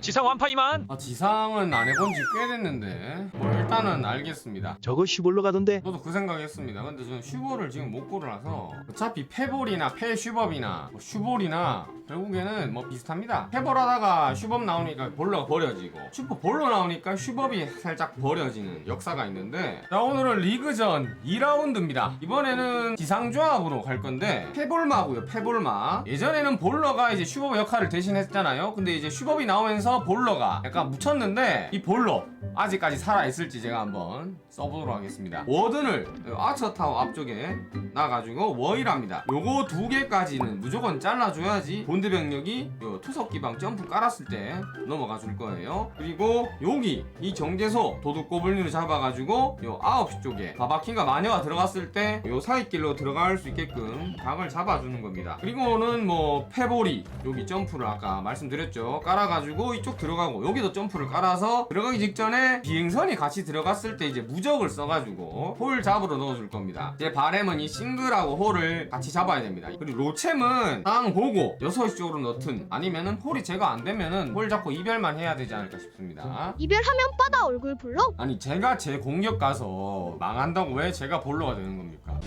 지상 완파 이만. 아 지상은 안 해본 지 꽤 됐는데. 뭐 일단은 알겠습니다. 저거 슈볼로 가던데? 저도 그 생각했습니다. 근데 저는 슈볼을 지금 못 고르라서 어차피 페볼이나 페슈법이나 뭐 슈볼이나 결국에는 뭐 비슷합니다. 페볼 하다가 슈법 나오니까 볼러가 버려지고 슈퍼 볼러 나오니까 슈법이 살짝 버려지는 역사가 있는데 자 오늘은 리그전 2라운드입니다. 이번에는 지상조합으로 갈 건데 페볼마고요 페볼마. 예전에는 볼러가 이제 슈법 역할을 대신했잖아요. 근데 이제 슈법이 나오면서 볼러가 약간 묻혔는데 이 볼러 아직까지 살아있을지 제가 한번 써보도록 하겠습니다. 워든을 아처타워 앞쪽에 놔가지고 워일합니다. 요거 두 개까지는 무조건 잘라줘야지 본드 병력이 요 투석 기방 점프 깔았을 때 넘어가 줄 거예요. 그리고 여기 이 정제소 도둑 고블린을 잡아가지고 요 9시 쪽에 바바킹과 마녀가 들어갔을 때 요 사이길로 들어갈 수 있게끔 각을 잡아주는 겁니다. 그리고는 뭐 페보리 여기 점프를 아까 말씀드렸죠. 깔아가지고 이쪽 들어가고 여기도 점프를 깔아서 들어가기 직전에 비행선이 같이 들어갔을 때 이제 무적을 써가지고 홀 잡으러 넣어줄 겁니다 제 바램은 이 싱글하고 홀을 같이 잡아야 됩니다 그리고 로챔은 상황 보고 6시 쪽으로 넣든 아니면은 홀이 제가 안 되면은 홀 잡고 이별만 해야 되지 않을까 싶습니다 이별하면 빠다 얼굴 불러? 아니 제가 제 공격 가서 망한다고 왜 제가 볼로가 되는 겁니까?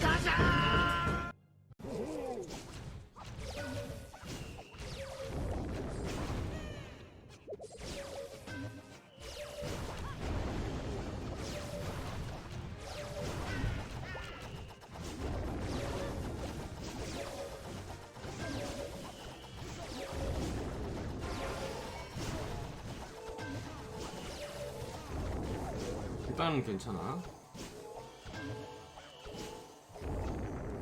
일단은 괜찮아.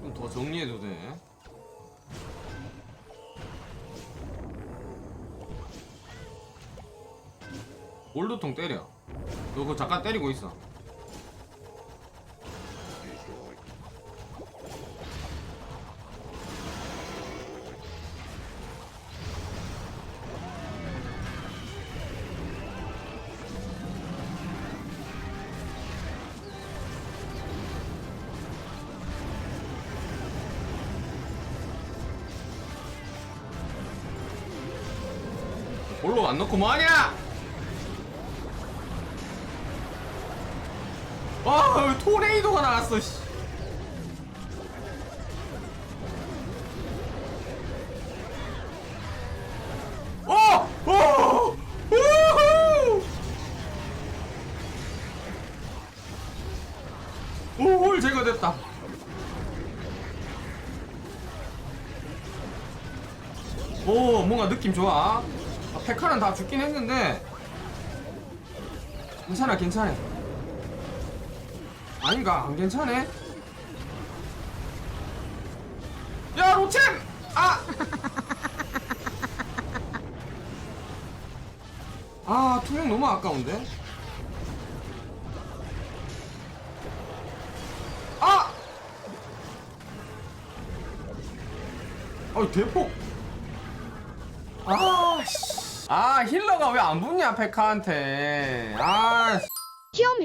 좀 더 정리해도 돼. 올드통 때려. 너 그거 잠깐 때리고 있어. 볼로 안 넣고 뭐하냐? 와 토네이도가 나왔어 씨. 어! 어! 우후! 오, 홀 제거됐다. 오, 뭔가 느낌 좋아. 아, 페카는 다 죽긴 했는데. 괜찮아, 괜찮아. 아닌가? 안 괜찮네? 야, 로챔! 아! 아, 투명 너무 아까운데? 아! 어이, 대폭! 아, 힐러가 왜 안 붙냐, 페카한테. 아,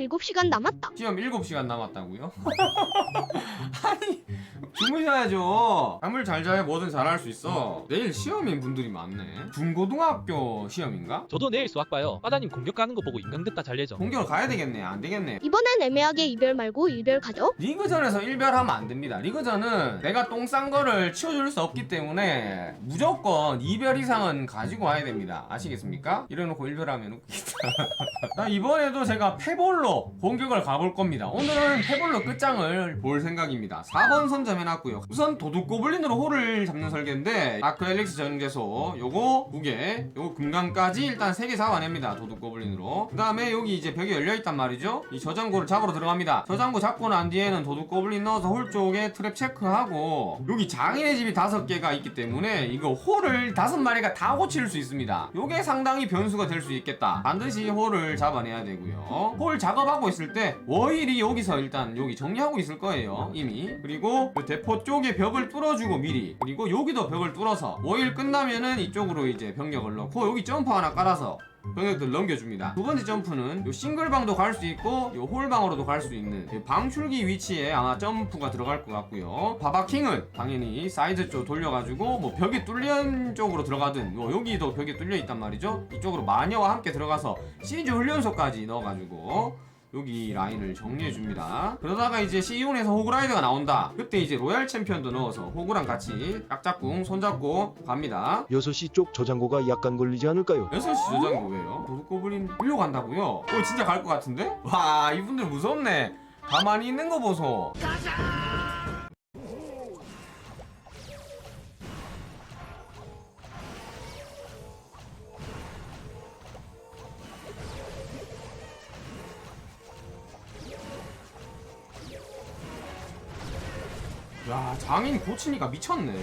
7시간 남았다. 시험 7시간 남았다고요? 아니 주무셔야죠 잠을 잘 자야 뭐든 잘할 수 있어 내일 시험인 분들이 많네 중고등학교 시험인가? 저도 내일 수학 봐요 빠다님 공격 가는 거 보고 인강됐다 잘 내죠 공격을 가야 되겠네 안 되겠네 이번엔 애매하게 이별 말고 일별 가죠. 리그전에서 일별하면 안 됩니다. 리그전은 내가 똥 싼 거를 치워줄 수 없기 때문에 무조건 이별 이상은 가지고 와야 됩니다. 아시겠습니까? 이래놓고 일별하면 웃기다. 자, 이번에도 제가 페볼로 공격을 가볼 겁니다. 오늘은 페볼로 끝장을 볼 생각입니다. 4번 선점 해놨고요. 우선 도둑 고블린으로 홀을 잡는 설계인데 아크 엘릭스 전개소 요거 2개 요거 금강까지 일단 3개 잡아냅니다. 도둑 고블린으로. 그 다음에 여기 이제 벽이 열려있단 말이죠. 이 저장고를 잡으러 들어갑니다. 저장고 잡고 난 뒤에는 도둑 고블린 넣어서 홀 쪽에 트랩 체크하고 여기 장인의 집이 다섯 개가 있기 때문에 이거 홀을 다섯 마리가 다 고칠 수 있습니다. 요게 상당히 변수가 될 수 있겠다. 반드시 홀을 잡아내야 되고요. 홀 작업 하고 있을 때 워일이 여기서 일단 여기 정리하고 있을 거예요. 이미. 그리고 그 대포 쪽에 벽을 뚫어주고 미리. 그리고 여기도 벽을 뚫어서 워일 끝나면은 이쪽으로 이제 병력을 넣고 여기 점프 하나 깔아서 병력들 넘겨줍니다. 두 번째 점프는 요 싱글방도 갈 수 있고 요 홀방으로도 갈 수 있는 이 방출기 위치에 아마 점프가 들어갈 것 같고요. 바바킹은 당연히 사이드 쪽 돌려가지고 뭐 벽이 뚫린 쪽으로 들어가든 요 여기도 벽이 뚫려 있단 말이죠. 이쪽으로 마녀와 함께 들어가서 시리즈 훈련소까지 넣어가지고 여기 라인을 정리해 줍니다. 그러다가 이제 C1에서 호그라이더가 나온다. 그때 이제 로얄 챔피언도 넣어서 호그랑 같이 짝짝꿍 손잡고 갑니다. 6시 쪽 저장고가 약간 걸리지 않을까요? 6시 저장고 왜요? 도둑고블린 일로 간다고요? 어 진짜 갈 것 같은데? 와 이분들 무섭네 가만히 있는 거 보소 야 장인 고치니까 미쳤네.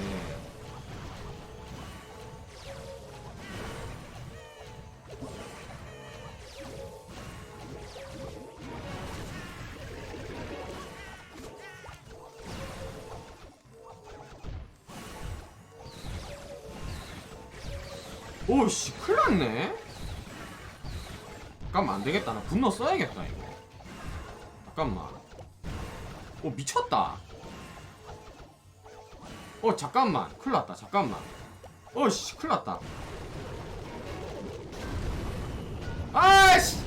오씨 큰일났네. 잠깐만 안되겠다. 나 분노 써야겠다 이거. 잠깐만. 오 미쳤다 어 잠깐만. 큰일 났다. 잠깐만. 어씨 큰일 났다. 아씨!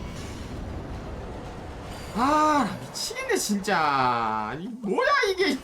아나 미치겠네 진짜. 이 뭐야 이게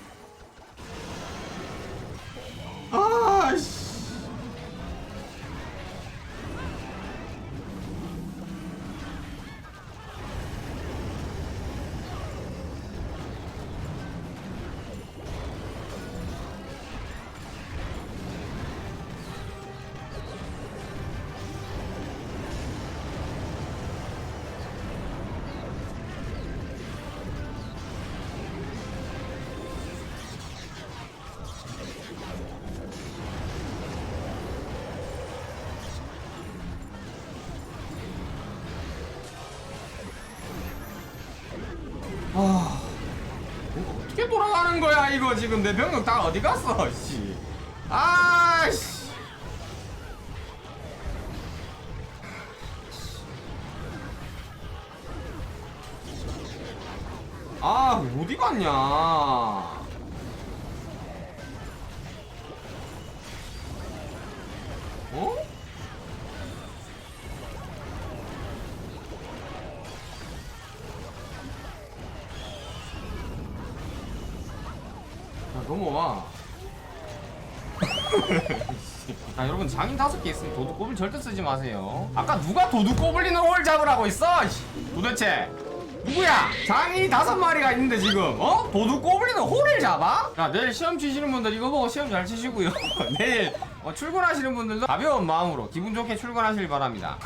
아, 이거 어떻게 돌아가는 거야 이거 지금 내 병력 다 어디 갔어 씨. 아씨. 아 어디 갔냐? 자 넘어와 자 여러분 장인 다섯 개 있으면 도둑꼬블 절대 쓰지 마세요 아까 누가 도둑꼬블린을 홀 잡으라고 있어 씨. 도대체 누구야 장인이 다섯 마리가 있는데 지금 어? 도둑꼬블린을 홀을 잡아? 자 내일 시험 치시는 분들 이거 보고 시험 잘 치시고요 내일 어, 출근하시는 분들도 가벼운 마음으로 기분 좋게 출근하시길 바랍니다